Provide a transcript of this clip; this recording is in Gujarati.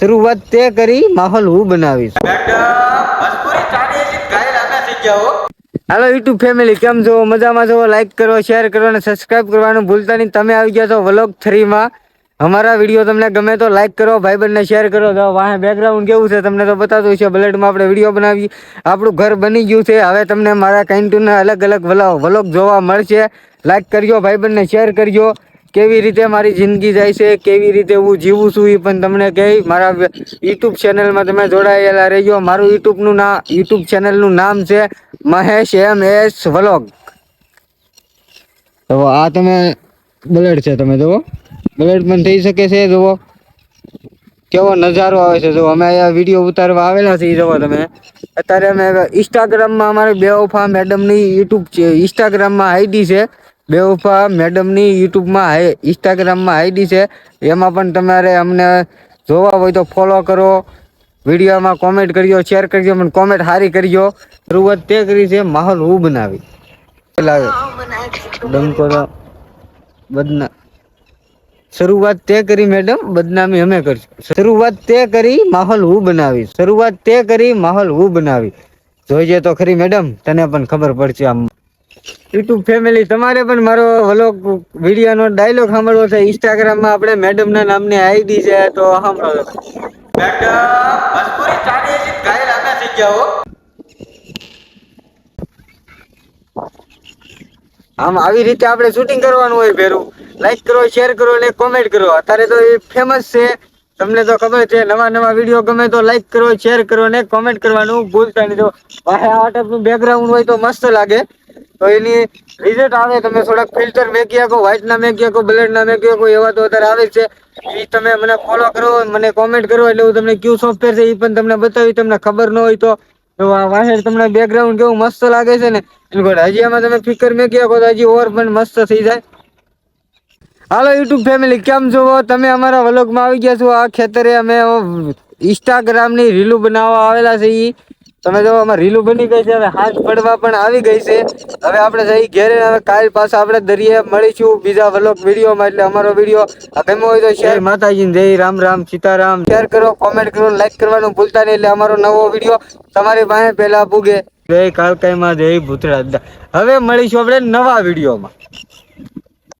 શરૂઆત તે કરી માહોલ હું બનાવીશ. હાલો યુટ્યુબ ફેમિલી કેમ છો? મજામાં છો? લાઈક કરો શેર કરો અને સબસ્ક્રાઇબ કરવાનું ભૂલતા નહીં. તમે આવી ગયા છો વ્લોગ થ્રીમાં. અમારા વીડિયો તમને ગમે તો લાઈક કરો ભાઈબંધને શેર કરો. તો વાહ બેકગ્રાઉન્ડ કેવું છે તમને તો બતાવતું છે બલેટમાં આપણે વીડિયો બનાવી આપણું ઘર બની ગયું છે. હવે તમને મારા કાઇન્ટુના અલગ અલગ વ્લોગ જોવા મળશે. લાઈક કરજો ભાઈબંધને શેર કરજો. કેવી રીતે મારી જિંદગી જાય છે, કેવી રીતે હું જીવું છું એ પણ તમને કહી મારા યુટ્યુબ ચેનલમાં તમે જોડાયેલા રહેજો. મારું યુટ્યુબનું નામ યુટ્યુબ ચેનલનું નામ છે મહેશ એમ એસ વ્લોગ. તો આ તમે બલેડ છે તમે જુઓ. બલેડ પણ થઈ શકે છે, જુઓ. કેવો નજારો આવે છે જો અમે અહીંયા વીડિયો ઉતારવા આવેલા છીએ, જુઓ તમે. અત્યારે અમે ઇન્સ્ટાગ્રામમાં અમારે બેવફા મેડમની યુટ્યુબ છે. ઇન્સ્ટાગ્રામમાં આઈડી છે. બેવફા મેડમની યુટ્યુબમાં હાઈ ઇન્સ્ટાગ્રામમાં આઈડી છે. એમાં પણ તમારે અમને જોવા હોય તો ફોલો કરો. વિડીયોમાં કોમેન્ટ કરજો શેર કરજો પણ કોમેન્ટ સારી કરજો. શરૂઆત તે કરી છે, માહોલ હું બનાવી? ડંકો બદના. શરૂઆત તે કરી મેડમ, બદનામી અમે કરશું. શરૂઆત તે કરી, માહોલ હું બનાવી? શરૂઆત તે કરી, માહોલ હું બનાવી? જોઈજે તો ખરી મેડમ, તને પણ ખબર પડશે આમ. યુટ્યુબ ફેમિલી તમારે પણ મારો વ્લોગ વિડીયોનો ડાયલોગ સાંભળવો છે. ઇન્સ્ટાગ્રામમાં આપણે મેડમના નામની આઈડી છે તો સાંભળો. આમ આવી રીતે આપણે શૂટિંગ કરવાનું હોય ભેરું. લાઈક કરો શેર કરો અને કોમેન્ટ કરો. અત્યારે તો એ ફેમસ છે. તમને તો ખબર છે, નવા નવા વીડિયો ગમે તો લાઈક કરો શેર કરો અને કોમેન્ટ કરવાનું ભૂલતા નહીં. તો આ ટાઈપનું બેકગ્રાઉન્ડ હોય તો મસ્ત લાગે. તો એની રિઝલ્ટ આવે, તમે થોડાક ફિલ્ટર મેકી શકો વ્હાઇટ ના મેકી બ્લેડ ના મેકી શકો એવા તો અત્યારે આવે છે. એ તમે મને ફોલો કરો, મને કોમેન્ટ કરો, એટલે હું તમને કયું સોફ્ટવેર છે એ પણ તમને બતાવી, તમને ખબર ન હોય તો. વાહેર તમને બેકગ્રાઉન્ડ કેવું મસ્ત લાગે છે ને? હજી આમાં તમે ફિકર મેકી શકો તો હજી ઓવર પણ મસ્ત થઈ જાય. હાલો યુટ્યુબ ફેમિલી કેમ છો તમે અમારા વ્લોગમાં આવી ગયા છો. આ ખેતરે અમે ઇન્સ્ટાગ્રામની રીલું બનાવવા આવેલા છે ઈ. તમે જો અમારે રીલું બની ગઈ છે હવે હાથ પડવા પણ આવી ગઈ છે. હવે આપણે જઈ ઘેરે હવે કાલ પાછા આપણે દરિયે મળીશું બીજા વ્લોગ વિડીયોમાં. એટલે અમારો વીડિયો ગમ્યો હોય તો શેર માતાજી જય રામ રામ સીતારામ. શેર કરો કોમેન્ટ કરો લાઈક કરવાનું ભૂલતા નહીં. એટલે અમારો નવો વીડિયો તમારી પાસે પહેલા પૂગે. જય કાલકાઈમાં જય ભૂતરા હવે મળીશું આપણે નવા વિડીયોમાં.